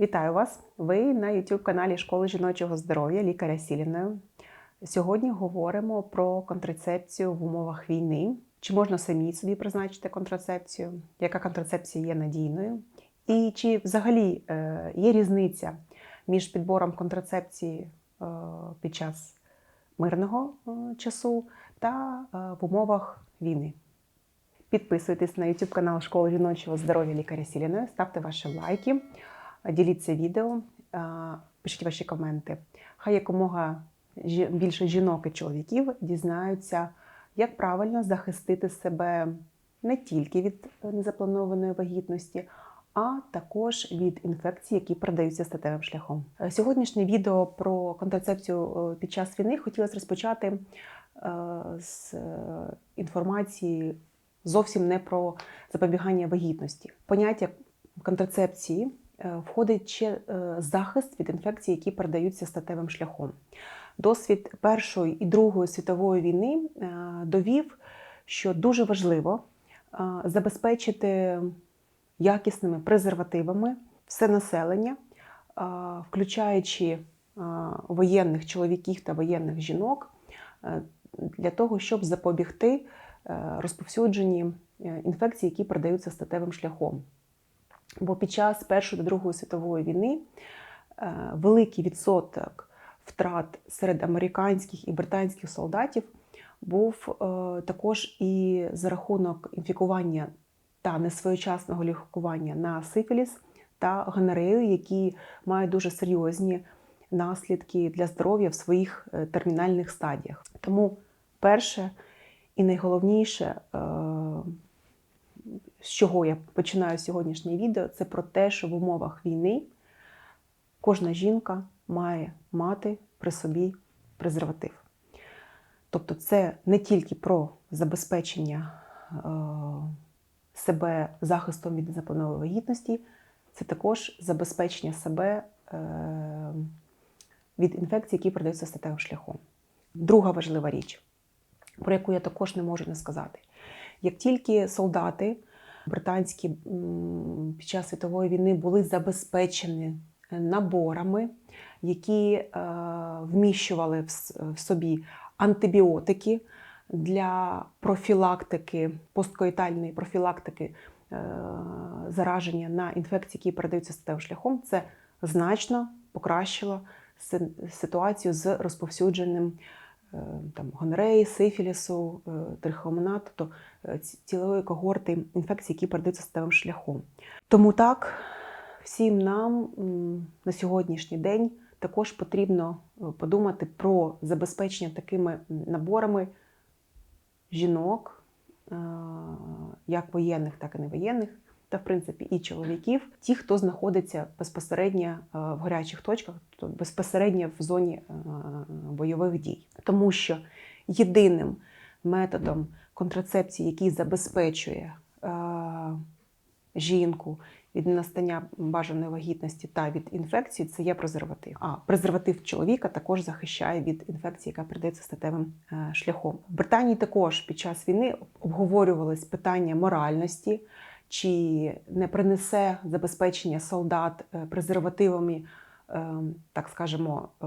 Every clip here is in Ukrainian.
Вітаю вас! Ви на youtube каналі Школи жіночого здоров'я лікаря Сіліною. Сьогодні говоримо про контрацепцію в умовах війни. Чи можна самі собі призначити контрацепцію? Яка контрацепція є надійною? І чи взагалі е, є різниця між підбором контрацепції е, під час мирного е, часу та в умовах війни? Підписуйтесь на YouTube канал Школи жіночого здоров'я лікаря Сіліної, ставте ваші лайки, діліться відео, пишіть ваші коменти. Хай якомога більше жінок і чоловіків дізнаються, як правильно захистити себе не тільки від незапланованої вагітності, а також від інфекцій, які передаються статевим шляхом. Е, Сьогоднішнє відео про контрацепцію е, під час війни хотілося розпочати е, з інформації зовсім не про запобігання вагітності. Поняття контрацепції входить ще е, захист від інфекцій, які передаються статевим шляхом. Досвід Першої і Другої світової війни е, довів, що дуже важливо е, забезпечити якісними презервативами все населення, е, включаючи е, воєнних чоловіків та воєнних жінок, е, для того, щоб запобігти е, розповсюдженні е, інфекцій, які передаються статевим шляхом. Бо під час Першої та Другої світової війни е, великий відсоток втрат серед американських і британських солдатів був е, також і за рахунок інфікування та несвоєчасного лікування на сифіліс та гонорею, які мають дуже серйозні наслідки для здоров'я в своїх е, термінальних стадіях. Тому перше і найголовніше, з чого я починаю сьогоднішнє відео, це про те, що в умовах війни кожна жінка має мати при собі презерватив. Тобто, це не тільки про забезпечення е, себе захистом від незапланованої вагітності, це також забезпечення себе е, від інфекцій, які передаються статевим шляхом. Друга важлива річ, про яку я також не можу не сказати. Як тільки солдати британські під час світової війни були забезпечені наборами, які е, вміщували в, собі антибіотики для профілактики, посткоїтальної профілактики е, зараження на інфекції, які передаються статевим шляхом, це значно покращило ситуацію з розповсюдженням е, там, гонореї, сифілісу, е, тобто е, цілої когорти інфекцій, які передаються статевим шляхом. Тому так, всім нам на сьогоднішній день також потрібно е, подумати про забезпечення такими наборами жінок, е, як воєнних, так і невоєнних, та в принципі і чоловіків, ті, хто знаходиться безпосередньо е, в гарячих точках, тобто безпосередньо в зоні е, бойових дій. Тому що єдиним методом контрацепції, який забезпечує е, жінку від настання бажаної вагітності та від інфекції, це є презерватив. А презерватив чоловіка також захищає від інфекції, яка передається статевим шляхом. В Британії також під час війни обговорювалось питання моральності, чи не принесе забезпечення солдат е, презервативами. е, Так скажемо, е,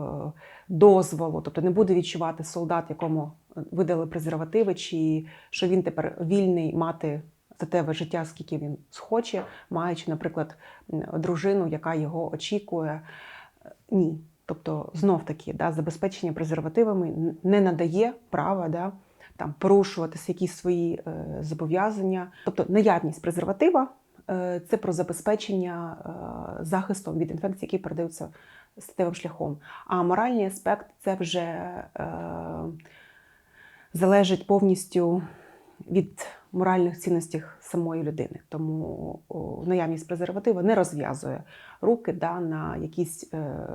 дозволу, тобто не буде відчувати солдат, якому видали презервативи, чи що він тепер вільний мати статеве життя, скільки він схоче, маючи, наприклад, дружину, яка його очікує. Е, Ні. Тобто, знов таки, да, забезпечення презервативами не надає права да, там, порушуватися якісь свої е, зобов'язання. Тобто, наявність презерватива е, це про забезпечення е, захистом від інфекцій, які передаються статевим шляхом. А моральний аспект це вже е, залежить повністю від моральних цінностей самої людини. Тому о, наявність презерватива не розв'язує руки да, на якийсь, е,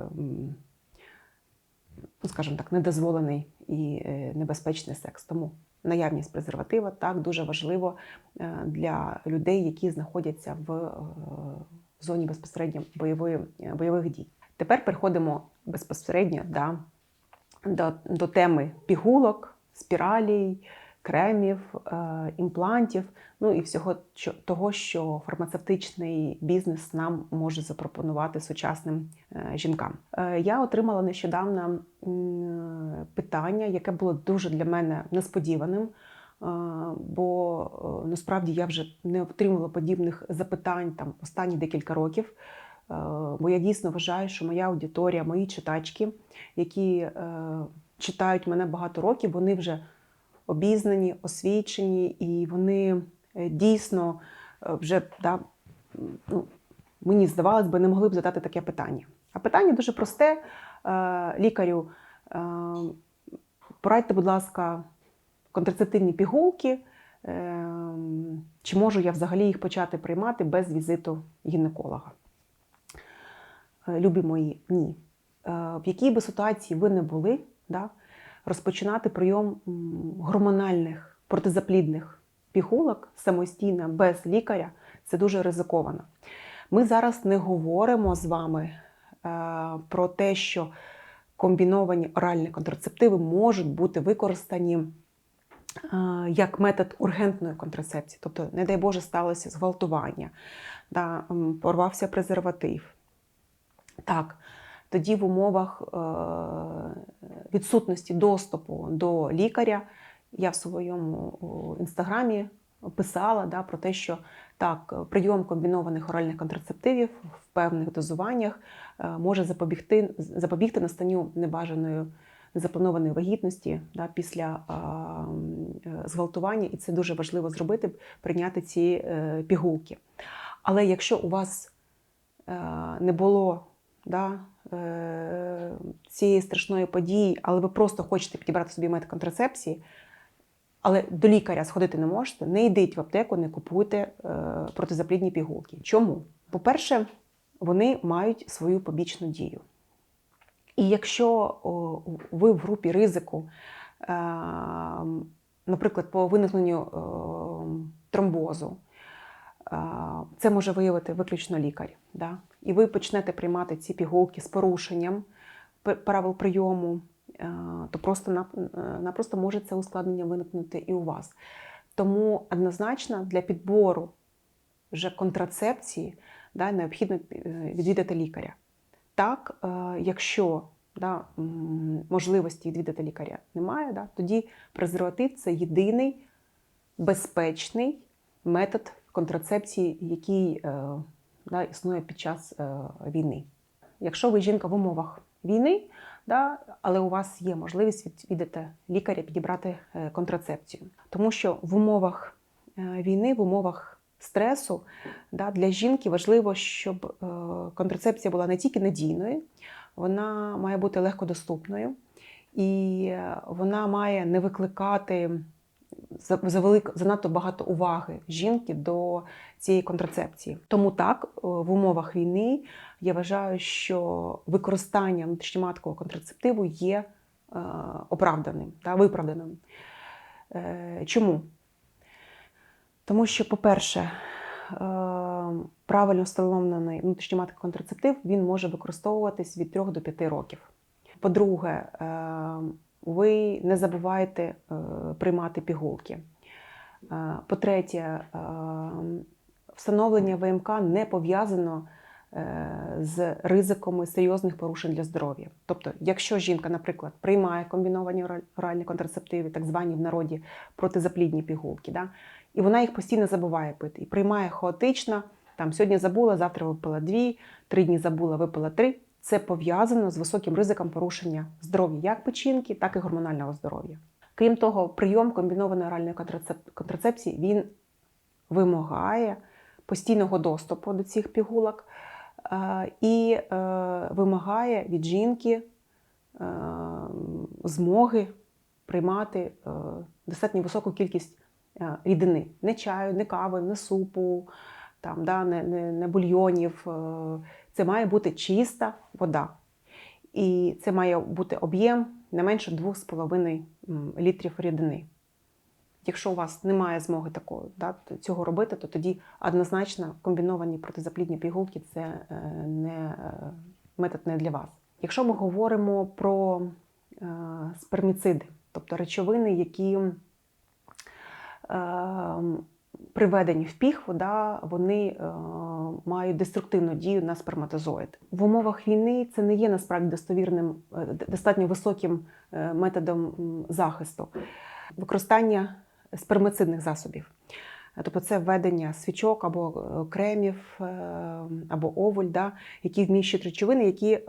ну, скажімо так, недозволений і е, небезпечний секс. Тому наявність презерватива так дуже важливо е, для людей, які знаходяться в е, зоні безпосередньо бойової, бойових дій. Тепер переходимо безпосередньо да, до, до теми пігулок, спіралей, кремів, е, імплантів, ну і всього того, що фармацевтичний бізнес нам може запропонувати сучасним е, жінкам. Е, Я отримала нещодавно питання, яке було дуже для мене несподіваним. Бо насправді я вже не отримала подібних запитань там останні декілька років. Бо я дійсно вважаю, що моя аудиторія, мої читачки, які читають мене багато років, вони вже обізнані, освічені, і вони е, дійсно е, вже да, ну, мені здавалось би, не могли б задати таке питання. А питання дуже просте. Е, Лікарю, порадьте, будь ласка, контрацептивні пігулки. Чи можу я взагалі їх почати приймати без візиту гінеколога? Любі мої, ні. В якій би ситуації ви не були, да, розпочинати прийом гормональних протизаплідних пігулок самостійно без лікаря це дуже ризиковано. Ми зараз не говоримо з вами е, про те, що комбіновані оральні контрацептиви можуть бути використані е, як метод ургентної контрацепції. Тобто, не дай Боже, сталося зґвалтування, да, порвався презерватив. Так, тоді в умовах е, відсутності доступу до лікаря я в своєму інстаграмі писала да, про те, що так, прийом комбінованих оральних контрацептивів в певних дозуваннях е, може запобігти, запобігти настанню небажаної незапланованої вагітності да, після а, е, зґвалтування, і це дуже важливо зробити, прийняти ці е, пігулки. Але якщо у вас е, не було да, е, цієї страшної події, але ви просто хочете підібрати собі метод контрацепції, але до лікаря сходити не можете, не йдіть в аптеку, не купуйте е, протизаплідні пігулки. Чому? По-перше, вони мають свою побічну дію. І якщо ви в групі ризику, е, наприклад, по виникненню тромбозу, це може виявити виключно лікар. Да? І ви почнете приймати ці пігулки з порушенням правил прийому, е, то просто е, напросто може це ускладнення виникнути і у вас. Тому однозначно для підбору вже контрацепції да, необхідно е, відвідати лікаря. Так, якщо да, можливості відвідати лікаря немає, да, тоді презерватив це єдиний безпечний метод контрацепції, який да, існує під час е, війни. Якщо ви жінка в умовах війни, да, але у вас є можливість відвідати лікаря, підібрати е, контрацепцію. Тому що в умовах е, війни, в умовах стресу, да, для жінки важливо, щоб контрацепція була не тільки надійною, вона має бути легкодоступною і вона має не викликати за, за велик, занадто багато уваги жінки до цієї контрацепції. Тому так, е, в умовах війни я вважаю, що використання внутрішньоматкового контрацептиву є е, оправданим та виправданим. Е, чому? Тому що, по-перше, е, правильно встановлений внутрішньоматковий контрацептив він може використовуватись від 3 до 5 років. По-друге, е, ви не забувайте е, приймати пігулки. Е, По-третє, е, встановлення ВМК не пов'язано з ризиками серйозних порушень для здоров'я. Тобто, якщо жінка, наприклад, приймає комбіновані оральні контрацептиви, так звані в народі протизаплідні пігулки, да, і вона їх постійно забуває пити і приймає хаотично. Там сьогодні забула, завтра випила дві, три дні забула, випила три. Це пов'язано з високим ризиком порушення здоров'я як печінки, так і гормонального здоров'я. Крім того, прийом комбінованої оральної контрацепції він вимагає постійного доступу до цих пігулок е, і е, вимагає від жінки е, змоги приймати достатньо високу кількість рідини. Не чаю, не кави, не супу, там, да, не, не, не бульйонів. Це має бути чиста вода. І це має бути об'єм не менше 2,5 літрів рідини. Якщо у вас немає змоги такого, да, цього робити, то тоді однозначно комбіновані протизаплідні пігулки це е, не е, метод не для вас. Якщо ми говоримо про е, сперміциди, тобто речовини, які ем, приведені в піхву, да, вони е, мають деструктивну дію на сперматозоїд. В умовах війни це не є насправді достовірним, е, достатньо високим е, методом захисту. Використання спермицидних засобів. Тобто це введення свічок або е, кремів, е, або овуль, да, які вміщують речовини, які е,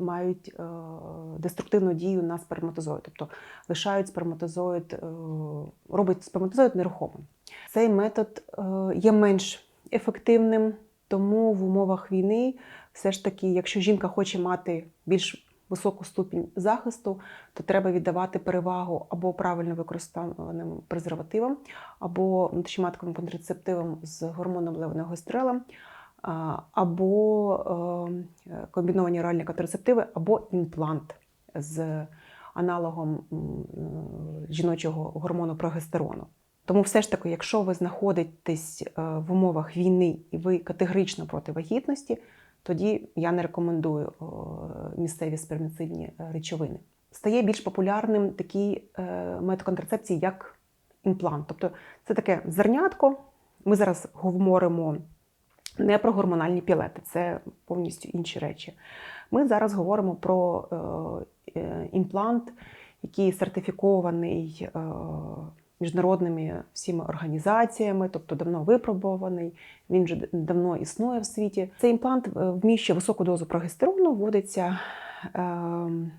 мають е, деструктивну дію на сперматозоїд, тобто лишають сперматозоїд, е, робить сперматозоїд нерухомим. Цей метод е, є менш ефективним, тому в умовах війни, все ж таки, якщо жінка хоче мати більш високу ступінь захисту, то треба віддавати перевагу або правильно використаним презервативам, або внутрішньоматковим контрацептивам з гормоном левоногострела, а, або е, комбіновані оральні контрацептиви, або імплант з аналогом е, жіночого гормону прогестерону. Тому все ж таки, якщо ви знаходитесь е, в умовах війни і ви категорично проти вагітності, тоді я не рекомендую місцеві сперміцидні е, речовини. Стає більш популярним такий е, метод контрацепції, як імплант. Тобто це таке зернятко. Ми зараз говоримо не про гормональні пілети, це повністю інші речі. Ми зараз говоримо про е, імплант, який сертифікований міжнародними всіма організаціями, тобто давно випробований, він вже давно існує в світі. Цей імплант е, вміщує високу дозу прогестерону, вводиться е,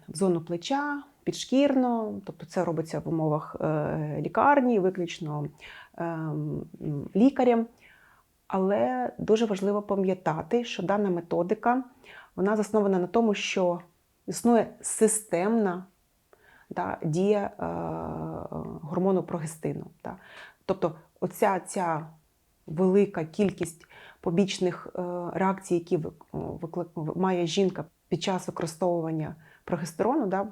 в зону плеча, підшкірно, тобто це робиться в умовах е, лікарні, виключно лікарем. Але дуже важливо пам'ятати, що дана методика вона заснована на тому, що існує системна да, дія е, гормону прогестину. Да. Тобто, оця ця велика кількість побічних е, реакцій, які ви- виклик- має жінка під час використовування прогестерону, да,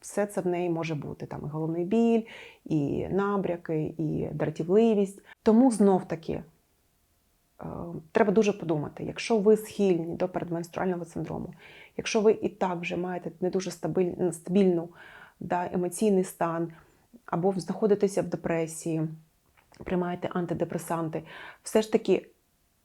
все це в неї може бути. Там і головний біль, і набряки, і дратівливість. Тому знов таки. е, Треба дуже подумати, якщо ви схильні до передменструального синдрому, якщо ви і так вже маєте не дуже стабіль- стабільну да, емоційний стан, або знаходитеся в депресії, приймаєте антидепресанти, все ж таки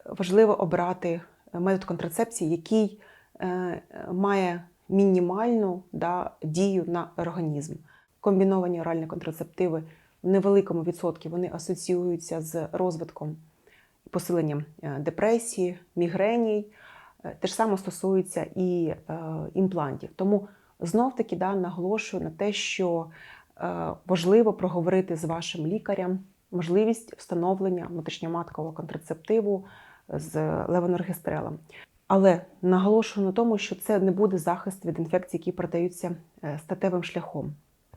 важливо обрати метод контрацепції, який е, має мінімальну да, дію на організм. Комбіновані оральні контрацептиви в невеликому відсотку вони асоціюються з розвитком і посиленням е, депресії, мігреній. Е, Те ж саме стосується і е, імплантів. Тому знов таки да, наголошую на те, що е, важливо проговорити з вашим лікарем можливість встановлення внутрішньоматкового контрацептиву з левоноргестрелем. Але наголошую на тому, що це не буде захист від інфекцій, які передаються е, статевим шляхом.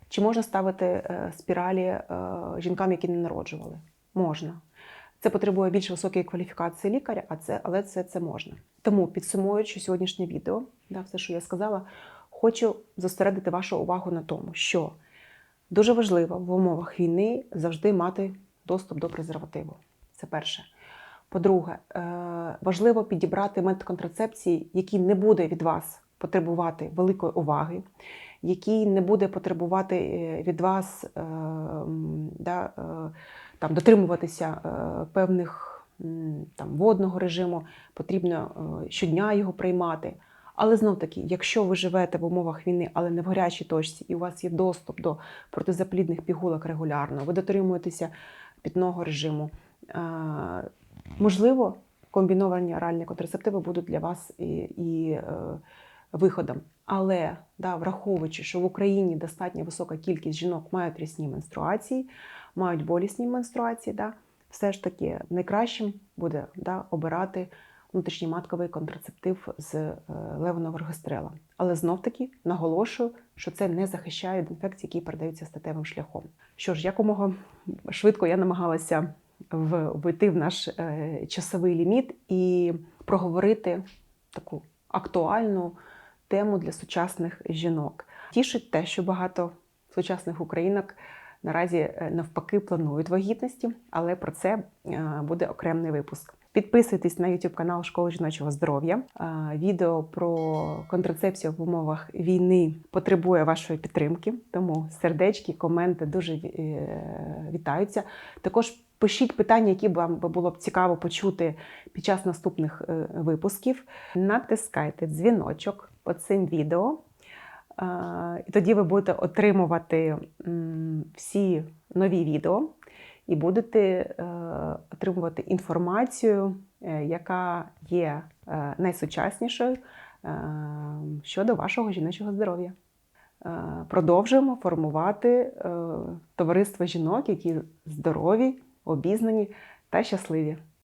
Чи можна ставити е, спіралі жінкам, які не народжували? Можна. Це потребує більш високої кваліфікації лікаря, а це, але це, це можна. Тому, підсумуючи сьогоднішнє відео, да, все, що я сказала, хочу зосередити вашу увагу на тому, що дуже важливо в умовах війни завжди мати доступ до презервативу. Це перше. По-друге, е, важливо підібрати метод контрацепції, який не буде від вас потребувати великої уваги, який не буде потребувати е, від вас е, да, там, дотримуватися певних там, водного режиму, потрібно щодня його приймати. Але знов таки, якщо ви живете в умовах війни, але не в гарячій точці, і у вас є доступ до протизаплідних пігулок регулярно, ви дотримуєтеся питного режиму. Можливо, комбіновані оральні контрацептиви будуть для вас і, і е, виходом. Але да, враховуючи, що в Україні достатньо висока кількість жінок мають рясні менструації, мають болісні менструації, да, все ж таки найкращим буде да, обирати внутрішній матковий контрацептив з е, левоногоргострела. Але знов таки наголошую, що це не захищає від інфекцій, які передаються статевим шляхом. Що ж, якомога швидко я намагалася в- в наш е, часовий ліміт і проговорити таку актуальну тему для сучасних жінок. Тішить те, що багато сучасних українок наразі е, навпаки планують вагітності, але про це буде окремий випуск. Підписуйтесь на YouTube канал Школи жіночого здоров'я. Відео про контрацепцію в умовах війни потребує вашої підтримки, тому сердечки, коменти дуже е, вітаються. Також пишіть питання, які вам було б цікаво почути під час наступних е, випусків. Натискайте дзвіночок під цим відео. І тоді ви будете отримувати всі нові відео і будете е, отримувати інформацію, е, яка є е, найсучаснішою щодо вашого жіночого здоров'я. Продовжуємо формувати товариство жінок, які здорові, обізнані та щасливі.